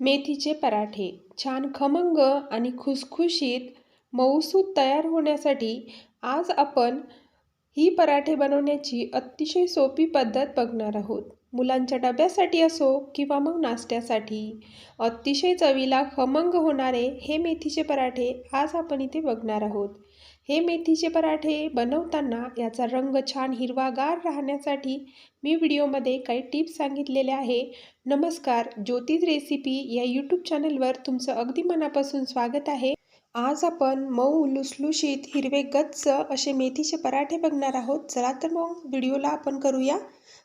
मेथीचे पराठे. छान खमंग आणि खुसखुशीत मऊसूत तयार होण्यासाठी आज आपण ही पराठे बनवण्याची अतिशय सोपी पद्धत बघणार आहोत. मुलांच्या डब्यासाठी असो किंवा मग नाश्त्यासाठी. अतिशय चवीला खमंग होणारे हे मेथीचे पराठे आज आपण इथे बघणार आहोत. हे मेथीचे पराठे बनवताना याचा रंग छान हिरवागार राहण्यासाठी मी व्हिडिओमध्ये काही टिप्स सांगितलेल्या आहे. नमस्कार ज्योतिष रेसिपी या यूट्यूब चॅनलवर तुमचं अगदी मनापासून स्वागत आहे. आज आपण मऊ लुसलुशीत हिरवे गच्च असे मेथीचे पराठे बघणार आहोत. चला तर मग व्हिडिओला आपण करूया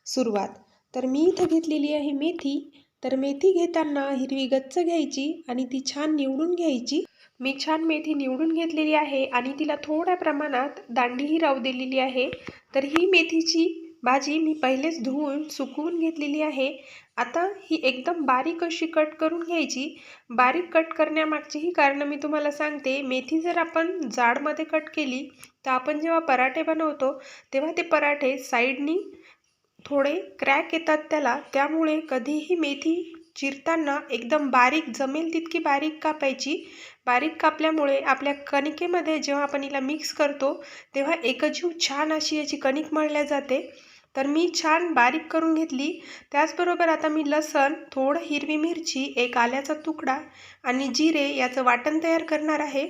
सुरुवात. तर मी इथं घेतलेली आहे मेथी. तर मेथी घेताना हिरवी गच्च घ्यायची आणि ती छान निवडून घ्यायची. मी छान मेथी निवडून घेतलेली आहे आणि तिला थोड्या प्रमाणात दांडीही राहू दिलेली आहे. तर ही मेथीची भाजी मी पहिलेच धुवून सुकवून घेतलेली आहे. आता ही एकदम बारीक अशी कट करून घ्यायची. बारीक कट करण्यामागची ही कारणं मी तुम्हाला सांगते. मेथी जर आपण जाडमध्ये कट केली तर आपण जेव्हा पराठे बनवतो तेव्हा ते पराठे साईडनी थोडे क्रॅक येतात त्याला. त्यामुळे कधीही मेथी चिरताना एकदम बारीक जमेल तितकी बारीक कापायची. बारीक कापल्यामुळे आपल्या कणिकेमध्ये जेव्हा आपण हिला मिक्स करतो तेव्हा एकजीव छान अशी याची कणिक मळल्या जाते. तर मी छान बारीक करून घेतली. त्याचबरोबर आता मी लसण थोडं हिरवी मिरची एक आल्याचा तुकडा आणि जिरे याचं वाटण तयार करणार आहे.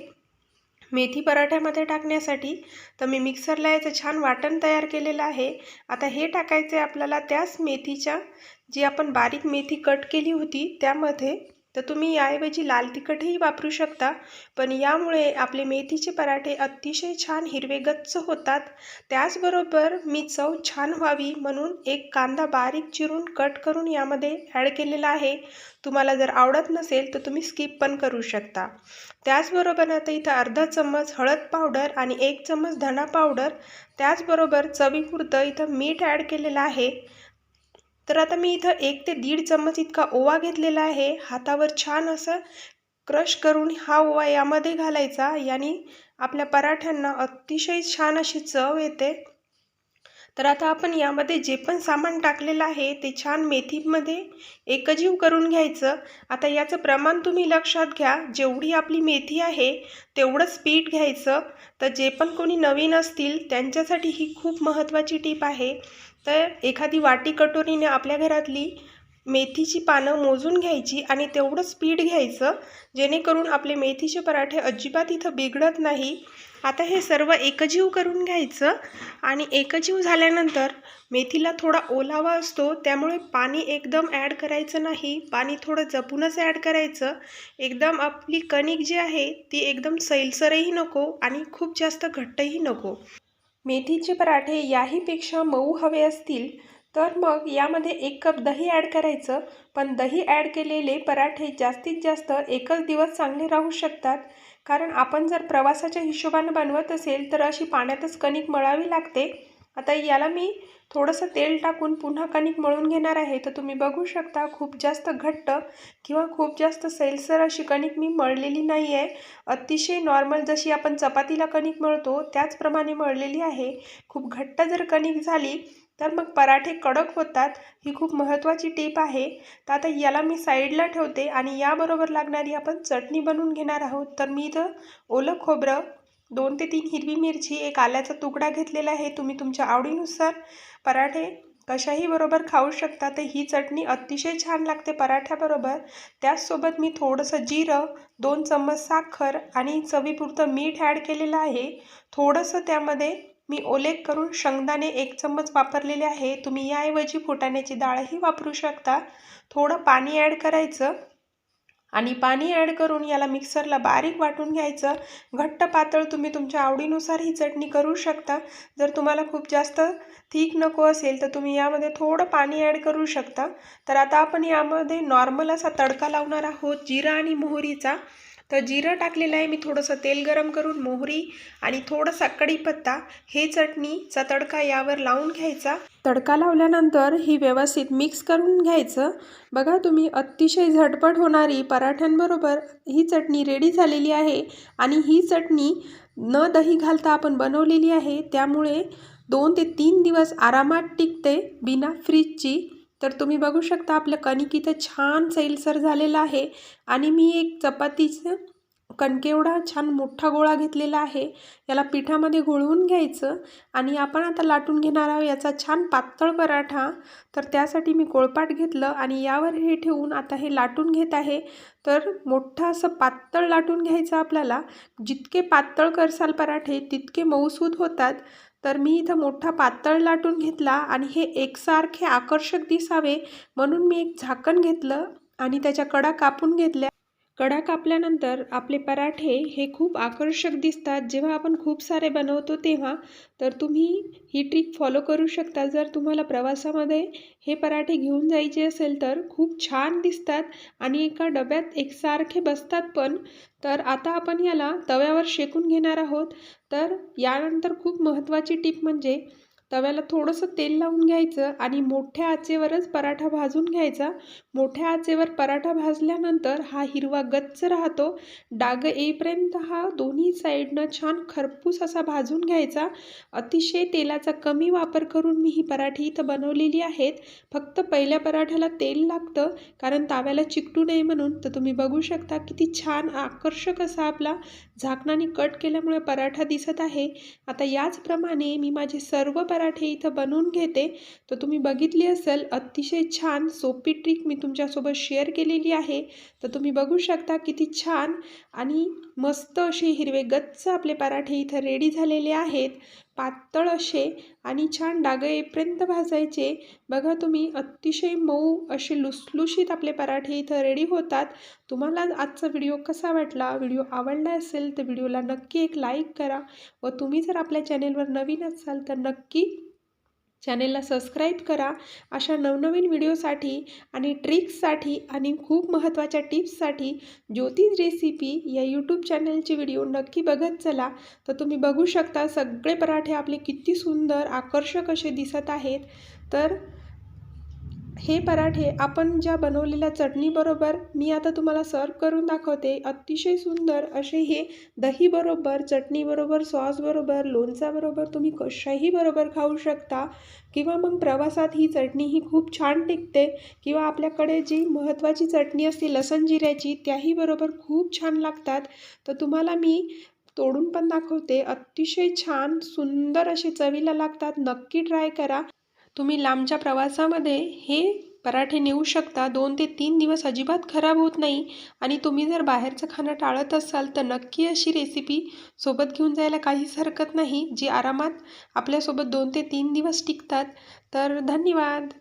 मेथी पराठ्यामध्ये टाकण्यासाठी तर मी मिक्सरला याचं छान वाटण तयार केलेलं आहे. आता हे टाकायचं आहे आपल्याला त्याच मेथीच्या जी आपण बारीक मेथी कट केली होती त्यामध्ये तर तुम्ही याऐवजी लाल तिखटही वापरू शकता. पण यामुळे आपले मेथीचे पराठे अतिशय छान हिरवेगच्च होतात. त्याचबरोबर मी चव छान व्हावी म्हणून एक कांदा बारीक चिरून कट करून यामध्ये ॲड केलेला आहे. तुम्हाला जर आवडत नसेल तर तुम्ही स्किप पण करू शकता. त्याचबरोबर आता इथं अर्धा चम्मच हळद पावडर आणि एक चम्मच धणा पावडर. त्याचबरोबर चवीपुरतं इथं मीठ ॲड केलेलं आहे. तर आता मी इथं एक ते दीड चम्मच इतका ओवा घेतलेला आहे. हातावर छान असं क्रश करून हा ओवा यामध्ये घालायचा. याने आपल्या पराठ्यांना अतिशय छान अशी चव येते. तर आता आपण यामध्ये जे पण सामान टाकलेलं आहे ते छान मेथीमध्ये एकजीव करून घ्यायचं. आता याचं प्रमाण तुम्ही लक्षात घ्या जेवढी आपली मेथी आहे तेवढंच पीठ घ्यायचं. तर जे पण कोणी नवीन असतील त्यांच्यासाठी ही खूप महत्त्वाची टीप आहे. तर एखादी वाटी कटोरीने आपल्या घरातली मेथीची पानं मोजून घ्यायची आणि तेवढंच पीठ घ्यायचं जेणेकरून आपले मेथीचे पराठे अजिबात इथं बिघडत नाही. आता हे सर्व एकजीव करून घ्यायचं आणि एकजीव झाल्यानंतर मेथीला थोडा ओलावा असतो त्यामुळे पाणी एकदम ॲड करायचं नाही. पाणी थोडं जपूनच ॲड करायचं. एकदम आपली कणिक जी आहे ती एकदम सैलसरही नको आणि खूप जास्त घट्टही नको. मेथीचे पराठे याहीपेक्षा मऊ हवे असतील तर मग यामध्ये एक कप दही ॲड करायचं. पण दही ॲड केलेले पराठे जास्तीत जास्त एकच दिवस चांगले राहू शकतात. कारण आपण जर प्रवासाच्या हिशोबानं बनवत असेल तर अशी पाण्यातच कणिक मळावी लागते. आता याला मी थोडंसं तेल टाकून पुन्हा कणिक मळून घेणार आहे. तर तुम्ही बघू शकता खूप जास्त घट्ट किंवा खूप जास्त सैलसर अशी कणिक मी मळलेली नाही आहे अतिशय नॉर्मल जशी आपण चपातीला कणिक मळतो त्याचप्रमाणे मळलेली आहे. खूप घट्ट जर कणिक झाली तर मग पराठे कडक होतात ही खूप महत्त्वाची टीप आहे. तर आता याला मी साईडला ठेवते आणि याबरोबर लागणारी आपण चटणी बनवून घेणार आहोत. तर मी इथं ओलं खोबरं दोन ते तीन हिरवी मिरची एक आल्याचा तुकडा घेतलेला आहे. तुम्ही तुमच्या आवडीनुसार पराठे कशाही बरोबर खाऊ शकता. तर ही चटणी अतिशय छान लागते पराठ्याबरोबर. त्याचसोबत मी थोडंसं जिरं दोन चम्मच साखर आणि चवीपुरतं मीठ ॲड केलेलं आहे. थोडंसं त्यामध्ये मी ओलेक करून शेंगदाणे एक चम्मच वापरलेले आहे. तुम्ही याऐवजी फुटाण्याची डाळही वापरू शकता. थोडं पाणी ॲड करायचं आणि पाणी ॲड करून याला मिक्सरला बारीक वाटून घ्यायचं. घट्ट पातळ तुम्ही तुमच्या आवडीनुसार ही चटणी करू शकता. जर तुम्हाला खूप जास्त थीक नको असेल तर तुम्ही यामध्ये थोडं पाणी ॲड करू शकता. तर आता आपण यामध्ये नॉर्मल असा तडका लावणार आहोत. जिरा आणि मोहरीचा तर जिरं टाकलेलं आहे मी थोडंसं तेल गरम करून मोहरी आणि थोडासा कढीपत्ता हे चटणीचा तडका यावर लावून घ्यायचा. तडका लावल्यानंतर ही व्यवस्थित मिक्स करून घ्यायचं. बघा तुम्ही अतिशय झटपट होणारी पराठ्यांबरोबर ही चटणी रेडी झालेली आहे आणि ही चटणी न दही घालता आपण बनवलेली आहे. त्यामुळे दोन ते तीन दिवस आरामात टिकते बिना फ्रीजची. तर तुम्ही बघू शकता आपलं कणिक इथं छान सैलसर झालेलं आहे आणि मी एक चपातीचं कणकेवढा छान मोठा गोळा घेतलेला आहे. याला पिठामध्ये घोळवून घ्यायचं आणि आपण आता लाटून घेणार आहोत याचा छान पातळ पराठा. तर त्यासाठी मी कोळपाट घेतलं आणि यावर हे ठेवून आता हे लाटून घेत आहे. तर मोठं असं पातळ लाटून घ्यायचं आपल्याला. जितके पातळ करसाल पराठे तितके मऊसूद होतात. तर मी इथं मोठा पातळ लाटून घेतला आणि हे एकसारखे आकर्षक दिसावे म्हणून मी एक झाकण घेतलं आणि त्याच्या कडा कापून घेतल्या. कडा कापल्यानंतर आपले पराठे हे खूप आकर्षक दिसतात. जेव्हा आपण खूप सारे बनवतो तेव्हा तर तुम्ही ही ट्रिक फॉलो करू शकता. जर तुम्हाला प्रवासामध्ये हे पराठे घेऊन जायचे असेल तर खूप छान दिसतात आणि एका डब्यात एकसारखे बसतात पण. तर आता आपण याला तव्यावर शेकून घेणार आहोत. तर यानंतर खूप महत्त्वाची टीप म्हणजे तव्याला थोडंसं तेल लावून घ्यायचं आणि मोठ्या आचेवरच पराठा भाजून घ्यायचा. मोठ्या आचेवर पराठा भाजल्यानंतर हा हिरवा गच्च राहतो. डाग येईपर्यंत हा दोन्ही साईडनं छान खरपूस असा भाजून घ्यायचा. अतिशय तेलाचा कमी वापर करून मी ही पराठी इथं बनवलेली आहेत. फक्त पहिल्या पराठ्याला तेल लागतं कारण ताव्याला चिकटू नये म्हणून. तर तुम्ही बघू शकता किती छान आकर्षक असा आपला झाकणाने कट केल्यामुळे पराठा दिसत आहे. आता याचप्रमाणे मी माझे सर्व पराठे इथं बनवून घेते. तर तुम्ही बघितली असेल अतिशय छान सोपी ट्रिक मी तुमच्यासोबत शेअर केलेली आहे. तर तुम्ही बघू शकता किती छान आणि मस्त असे हिरवे गच्च आपले पराठे इथं रेडी झालेले आहेत. पातळ असे आणि छान डाग येईपर्यंत भाजायचे. बघा तुम्ही अतिशय मऊ असे लुसलुशीत आपले पराठे इथं रेडी होतात. तुम्हाला आजचा व्हिडिओ कसा वाटला? व्हिडिओ आवडला असेल तर व्हिडिओला नक्की एक लाईक करा. व तुम्ही जर आपल्या चॅनेलवर नवीन असाल तर नक्की चॅनेलला सबस्क्राईब करा. अशा नवनवीन व्हिडिओसाठी आणि ट्रिक्ससाठी आणि खूप महत्त्वाच्या टिप्ससाठी ज्योतिष रेसिपी या यूट्यूब चॅनलचे व्हिडिओ नक्की बघत चला. तर तुम्ही बघू शकता सगळे पराठे आपले किती सुंदर आकर्षक असे दिसत आहेत. तर हे पराठे आपण ज्या बनवलेल्या चटणीबरोबर मी आता तुम्हाला सर्व करून दाखवते अतिशय सुंदर असे हे दहीबरोबर चटणीबरोबर सॉसबरोबर लोणचाबरोबर तुम्ही कशाही बरोबर खाऊ शकता. किंवा मग प्रवासात ही चटणी ही खूप छान टिकते. किंवा आपल्याकडे जी महत्त्वाची चटणी असते लसण जिऱ्याची त्याही बरोबर खूप छान लागतात. तर तुम्हाला मी तोडून पण दाखवते अतिशय छान सुंदर असे चवीला लागतात. नक्की ट्राय करा. तुम्ही लांबच्या प्रवासामध्ये हे पराठे नेऊ शकता. दोन ते तीन दिवस अजिबात खराब होत नाही. आणि तुम्ही जर बाहेरचं खाणं टाळत असाल तर नक्की अशी रेसिपी सोबत घेऊन जायला काहीच हरकत नाही जी आरामात आपल्यासोबत दोन ते तीन दिवस टिकतात. तर धन्यवाद!